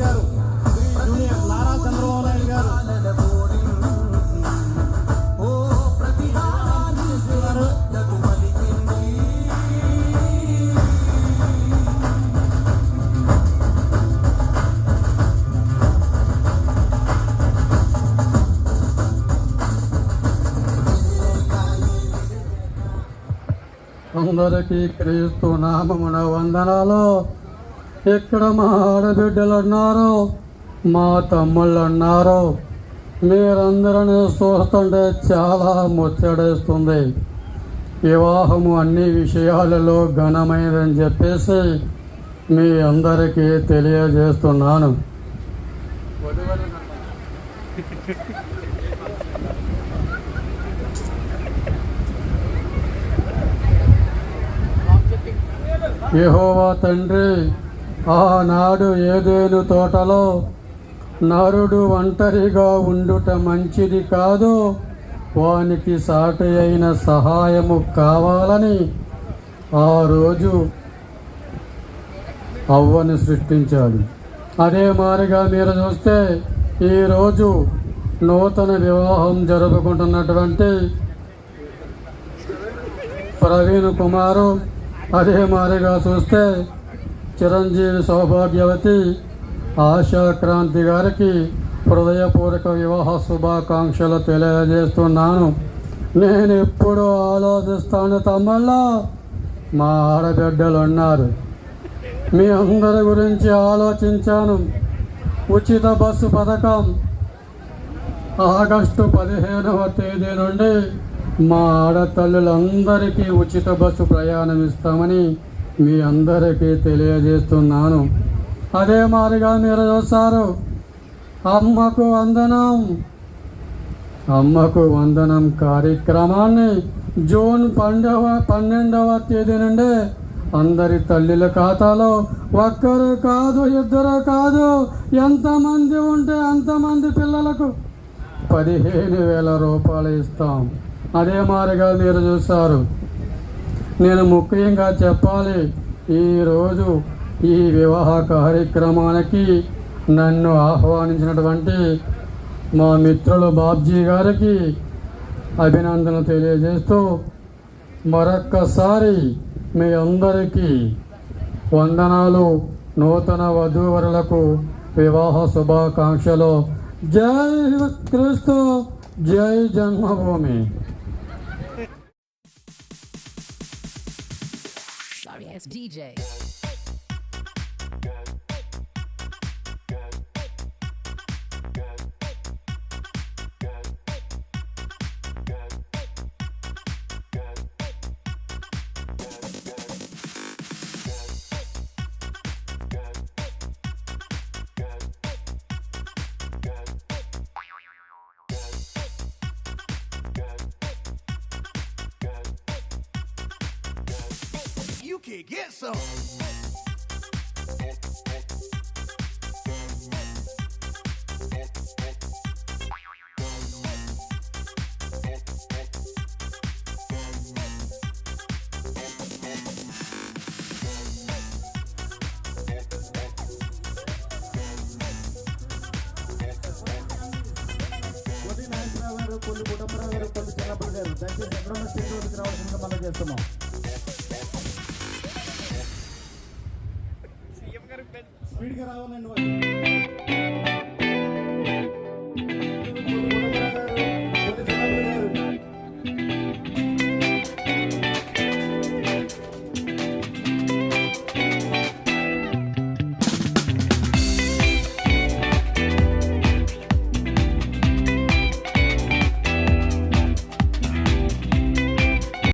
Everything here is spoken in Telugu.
గారు జూనియర్ నారా చంద్రబాబు నాయుడు గారు అందరికీ క్రీస్తు నామమున వందనాలు. ఇక్కడ మా ఆడబిడ్డలు ఉన్నారు మా తమ్ముళ్ళు ఉన్నారు మీరందరినీ చూస్తుంటే చాలా ముచ్చడేస్తుంది వివాహము అన్ని విషయాలలో ఘనమైనదని చెప్పేసి మీ అందరికీ తెలియజేస్తున్నాను. యహోవా తండ్రి ఆనాడు ఏదేను తోటలో నరుడు ఒంటరిగా ఉండుట మంచిది కాదు. వానికి సాటి అయిన సహాయము కావాలని ఆ రోజు అవ్వని సృష్టించాడు. అదే మారిగా మీరు చూస్తే ఈరోజు నూతన వివాహం జరుపుకుంటున్నటువంటి ప్రవీణ్ కుమారు అదే మారిగా చూస్తే చిరంజీవి సౌభాగ్యవతి ఆశా క్రాంతి గారికి హృదయపూర్వక వివాహ శుభాకాంక్షలు తెలియజేస్తున్నాను. నేను ఎప్పుడు ఆలోచిస్తాను తమ్మళ్ళ మా ఆడబిడ్డలు ఉన్నారు మీ అందరి గురించి ఆలోచించాను. ఉచిత బస్సు పథకం. ఆగస్టు పదిహేనవ తేదీ నుండి మా ఆడతల్లులందరికీ ఉచిత బస్సు ప్రయాణం ఇస్తామని మీ అందరికీ తెలియజేస్తున్నాను. అదే మాదిరిగా మీరు చూస్తారు అమ్మకు వందనం అమ్మకు వందనం కార్యక్రమాన్ని జూన్ పండవ పన్నెండవ తేదీ నుండి అందరి తల్లుల ఖాతాలో ఒక్కరు కాదు ఇద్దరు కాదు ఎంతమంది ఉంటే అంతమంది పిల్లలకు పదిహేను వేల రూపాయలు ఇస్తాం. అదే మారిగా మీరు చూస్తారు నేను ముఖ్యంగా చెప్పాలి. ఈరోజు ఈ వివాహ కార్యక్రమానికి నన్ను ఆహ్వానించినటువంటి మా మిత్రులు బాబ్జీ గారికి అభినందనలు తెలియజేస్తూ మరొక్కసారి మీ అందరికీ వందనాలు. నూతన వధూవరులకు వివాహ శుభాకాంక్షలు. జై క్రీస్తు జై జన్మభూమి. Sorry ass DJ. Can get some. కొద్ది నాగేశ్వరరావు గారు కొద్ది కుటుంబరావు గారు కొద్ది చిన్నప్పటి గారు దయచేసి ఎక్కడ స్టేజ్ వరకు రావాల్సిందిగా మనం చేస్తున్నాం స్పీడ్గా రావాలండి వాళ్ళు.